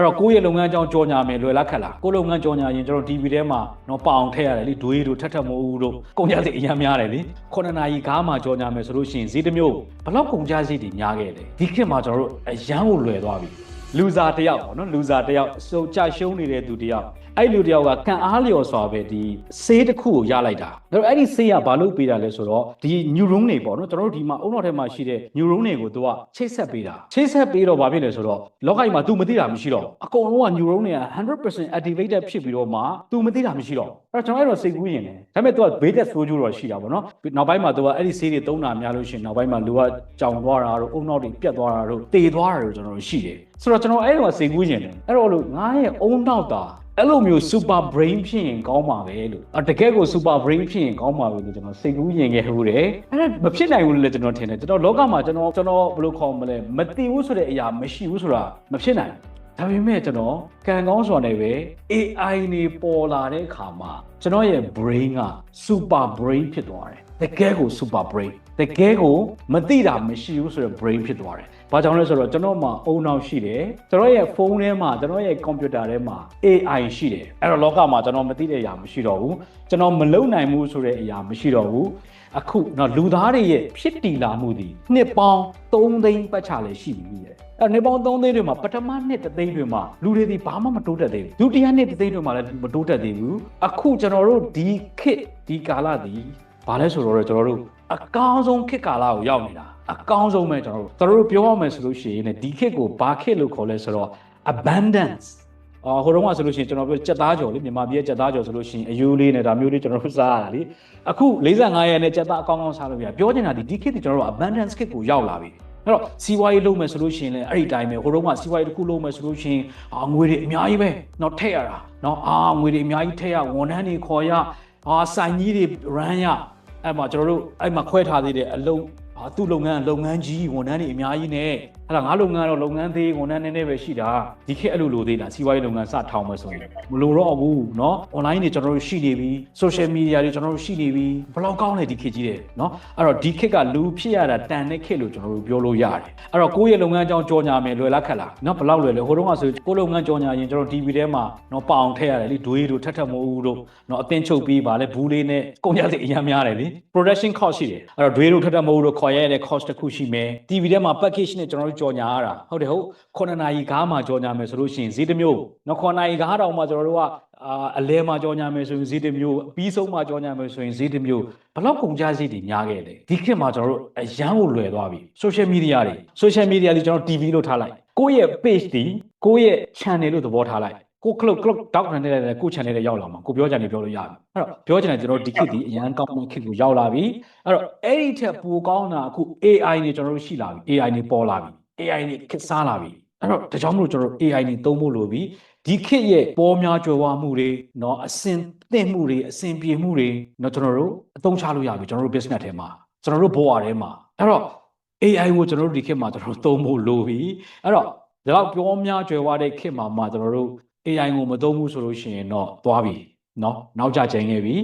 အဲ့တော့ကိုယ့်ရဲ့လုပ်ငန်းအကြောင်းကြော်ညာမယ်လွယ်လားခက်လားကိုယ့်လုပ်ငန်းကြော်ညာရင်ကျွန်တော် TV ထဲမှာတော့ပအောင်ထည့်ရတယ်လေဒွေးတို့ထက်ထက်မိုးတို့ကုန်ကြစိတ်အများများတယ်လေခုနှစ်နာရီကားမှာကြော်ညာမယ်ဆိုလို့ရှိရင်ဈေးတစ်မျိုးဘယ်လောက်ကုန်ကြစိတ်တွေများခဲ့လဲဒီခေတ်မှာကျွန်တော်တို့အရန်ကိုလွယ်သွားပြီလူစားတစ်ယောက်ပေါ့နော်လူစားတစ်ယောက်စုံကြရှုံးနေတဲ့သူတစ်ယောက်အဲ့လူတစ်ယောက်ကကန်အားလျော်စွာပဲဒီဆေးတစ်ခုကိုရလိုက်တာဒါတော့အဲ့ဒီဆေးကဘာလို့ပေးတာလဲဆိုတော့ဒီ neuron တွေပေါ့နော်ကျွန်တော်တို့ဒီမှာအုံတော်ထဲမှာရှိတဲ့ neuron တွေကိုသူကချိတ်ဆက်ပေးတာချိတ်ဆက်ပေးတော့ဘာဖြစ်လဲဆိုတော့လောကကြီးမှာ तू မသိတာမရှိတော့အကုန်လုံးက neuron တွေက100% activated ဖြစ်ပြီးတော့မှ तू မသိတာမရှိတော့အဲ့တော့ကျွန်တော်အဲ့တော့စိတ်ကူးရင်တယ်ဒါပေမဲ့ तू ကဘေးသက်ဆိုးကျိုးတော့ရှိတာပေါ့နော်နောက်ပိုင်းမှာ तू ကအဲ့ဒီဆေးတွေသုံးတာများလို့ရှိရင်နောက်ပိုင်းမှာလူကကြောင်သွားတာတို့အုံနောက်တွေပြတ်သွားတာတို့တေသွားတာတို့ကျွန်တော်တို့ရှိတယ်ဆိုတော့ကျွန်တော်အဲ့တော့စိတ်ကူးရင်တယ်အဲ့တော့လို့ငါရဲ့အုံနောက်တာ အဲ့လိုမျိုး super brain ဖြစ်ရင်ကောင်းပါပဲလို့အတကယ်ကို super brain ဖြစ်ရင်ကောင်းပါပဲလို့ကျွန်တော်စိတ်ကူးရင်ခဲ့ဟုတ်တယ်အဲ့ဒါမဖြစ်နိုင်ဘူးလို့လည်းကျွန်တော်ထင်တယ်ကျွန်တော်လောကမှာကျွန်တော်ကျွန်တော်ဘယ်လိုခေါ်မလဲမသိဘူးဆိုတဲ့အရာမရှိဘူးဆိုတာမဖြစ်နိုင်ဘူးဒါပေမဲ့ကျွန်တော်ကံကောင်းစွာနဲ့ပဲ AI နေပေါ်လာတဲ့အခါမှာကျွန်တော်ရဲ့ brain က super brain ဖြစ်သွားတယ်တကယ်ကို super brain တကယ်ကိုမသိတာမရှိဘူးဆိုတဲ့ brain ဖြစ်သွားတယ်။ဘာကြောင့်လဲဆိုတော့ကျွန်တော်မှာအုံနောက်ရှိတယ်။ကျွန်တော်ရဲ့ဖုန်းထဲမှာကျွန်တော်ရဲ့ကွန်ပျူတာထဲမှာ AI ရှိတယ်။အဲ့တော့လောကမှာကျွန်တော်မသိတဲ့အရာမရှိတော့ဘူး။ကျွန်တော်မလုံနိုင်ဘူးဆိုတဲ့အရာမရှိတော့ဘူး။အခုတော့လူသားတွေရဲ့ဖြစ်တည်လာမှုဒီနှစ်ပေါင်း3သိန်းပတ်ချလဲရှိပြီလေ။အဲ့နေပေါင်း3သိန်းတွေမှာပထမနှစ်တစ်သိန်းတွေမှာလူတွေဒီဘာမှမတိုးတက်သေးဘူးဒုတိယနှစ်တစ်သိန်းတွေမှာလည်းမတိုးတက်သေးဘူးအခုကျွန်တော်တို့ဒီခေတ်ဒီကာလဒီဘာလဲဆိုတော့ကျွန်တော်တို့ အကောင်းဆုံးခေတ်ကာလကိုရောက်နေတာအကောင်းဆုံးပဲကျွန်တော်တို့ကျွန်တော်တို့ပြောရမယ်ဆိုလို့ရှိရင်လည်းဒီခေတ်ကိုဘာခေတ်လို့ခေါ်လဲဆိုတော့ abundance အော်ဟိုတုန်းကဆိုလို့ရှိရင်ကျွန်တော်ပြောစက်သားကြော်လေမြန်မာပြည်ရဲ့စက်သားကြော်ဆိုလို့ရှိရင်အယူလေးနဲ့ဒါမျိုးလေးကျွန်တော်တို့စားရတာလေအခု45ရက်နဲ့စက်သားအကောင်းကောင်းစားလို့ပြပြောချင်တာဒီဒီခေတ်ဒီကျွန်တော်တို့ abundance ခေတ်ကိုရောက်လာပြီအဲ့တော့စီးပွားရေးလုပ်မယ်ဆိုလို့ရှိရင်လည်းအဲ့ဒီတိုင်းပဲဟိုတုန်းကစီးပွားရေးတစ်ခုလုပ်မယ်ဆိုလို့ရှိရင်အာငွေတွေအများကြီးပဲเนาะထည့်ရတာเนาะအာငွေတွေအများကြီးထည့်ရဝန်ထမ်းတွေခေါ်ရအာဆိုင်ကြီးတွေ run ရ အဲ့မှာကျွန်တော်တို့အဲ့မှာခွဲထားသေးတယ်အလုံး ဟာသူ့လုပ်ငန်းလုပ်ငန်းကြီးဝန်ထမ်းတွေအများကြီးနဲ့အဲ့ဒါငါလုပ်ငန်းတော့လုပ်ငန်းသေးဝန်ထမ်းနည်းနည်းပဲရှိတာဒီခေတ်အဲ့လိုလိုသေးတာစီးပွားရေးလုပ်ငန်းစထောင်မယ်ဆိုရင်မလိုတော့ဘူးเนาะ online တွေကျွန်တော်တို့ရှိနေပြီ social media တွေကျွန်တော်တို့ရှိနေပြီဘယ်လောက်ကောင်းလဲဒီခေတ်ကြီးတယ်เนาะအဲ့တော့ဒီခေတ်ကလူဖြစ်ရတာတန်တဲ့ခေတ်လို့ကျွန်တော်တို့ပြောလို့ရတယ်အဲ့တော့ကိုယ့်ရဲ့လုပ်ငန်းအကြောင်းကြော်ညာမယ်လွယ်လားခက်လားเนาะဘယ်လောက်လွယ်လဲဟိုတုန်းကဆိုကိုယ့်လုပ်ငန်းကြော်ညာရင်ကျွန်တော် TV ထဲမှာเนาะပအောင်ထည့်ရတယ်လေဒွေးတို့ထက်ထက်မိုးတို့เนาะအတင်းချုပ်ပြီးပါလေဘူးလေးနဲ့ကုန်ကြစိတ်အများများတယ်လေ production cost ရှိတယ်အဲ့တော့ဒွေးတို့ထက်ထက်မိုးတို့ခေါ် ်ခေါ်ရတဲ့ cost တစ်ခုရှိမယ် TV ထဲမှာ package နဲ့ကျွန်တော်တို့ကြော်ညာရတာဟုတ်တယ်ဟုတ်9နာရီကားမှာကြော်ညာမယ်ဆိုလို့ရှိရင်ဈေးတစ်မျိုးနော်9နာရီကားတောင်မှကျွန်တော်တို့ကအာအလဲမှာကြော်ညာမယ်ဆိုရင်ဈေးတစ်မျိုးအပြီးဆုံးမှာကြော်ညာမယ်ဆိုရင်ဈေးတစ်မျိုးဘလောက်ကုန်ကြစည်တွေများခဲ့လဲဒီခေတ်မှာကျွန်တော်တို့အရန်ကိုလွယ်သွားပြီ social media တွေ social media တွေကျွန်တော် TV လို့ထားလိုက်ကိုယ့်ရဲ့ page တွေကိုယ့်ရဲ့ channel လို့သဘောထားလိုက် ကို clock clock တောက်ခံနေတဲ့ကို channel တွေရောက်လာမှာကိုပြောကြတယ်ပြောလို့ရပြီအဲ့တော့ပြောချင်တယ်ကျွန်တော်ဒီခေတ်ဒီအရန်ကောင်းတဲ့ခေတ်ကိုရောက်လာပြီအဲ့တော့အဲ့ဒီထက်ပိုကောင်းတာအခု AI နေကျွန်တော်တို့ရှိလာပြီ AI နေပေါ်လာပြီ AI နေခေတ်စားလာပြီအဲ့တော့ဒါကြောင့်မလို့ကျွန်တော်တို့ AI နေသုံးဖို့လိုပြီဒီခေတ်ရဲ့ပေါ်များကြွယ်ဝမှုတွေเนาะအစင်သင့်မှုတွေအစင်ပြေမှုတွေเนาะကျွန်တော်တို့အသုံးချလို့ရပြီကျွန်တော်တို့ business ထဲမှာကျွန်တော်တို့ဘဝထဲမှာအဲ့တော့ AI ကိုကျွန်တော်တို့ဒီခေတ်မှာကျွန်တော်တို့သုံးဖို့လိုပြီအဲ့တော့ဒီလောက်ပြောများကြွယ်ဝတဲ့ခေတ်မှာမှကျွန်တော်တို့ AI ကိုမသုံးဘူးဆိုလို့ရှိရင်တော့သွားပြီเนาะနောက်ကျကျင်ခဲ့ပြီ